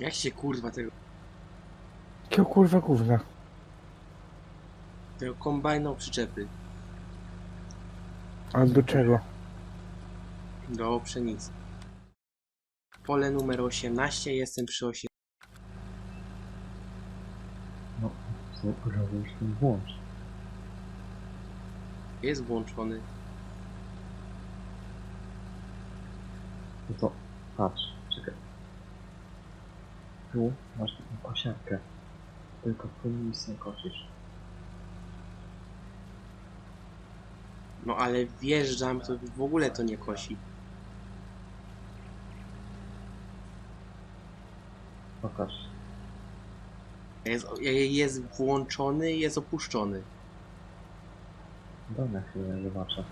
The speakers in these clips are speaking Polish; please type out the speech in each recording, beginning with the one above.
Jak się kurwa tego, Jakiego kurwa gówna? tego kombajnu przyczepy A do czego? do pszenicy? Pole numer 18, jestem przy 8. No, co robisz ten włącz? Jest włączony. No to patrz, czekaj. Tu masz taką kosiarkę. Tylko w tym nic nie kosisz. No ale wjeżdżam, to w ogóle to nie kosi. Pokaż. Jest, jest włączony, jest opuszczony. Na chwilę, zobaczę.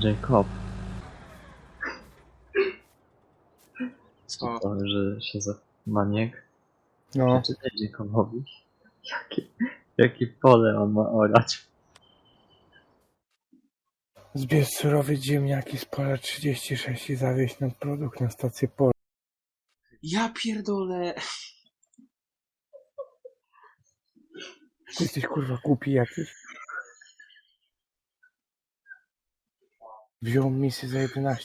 Jacob, Co? to, że się za maniek No, Przeczytaj Jacobowi, jakie, jakie pole on ma orać. zbierz surowe ziemniaki z pola 36 i zawieź na produkt na stację pol. Ja pierdolę. Ty jesteś kurwa głupi jakiś? Wziął misy zajebie na.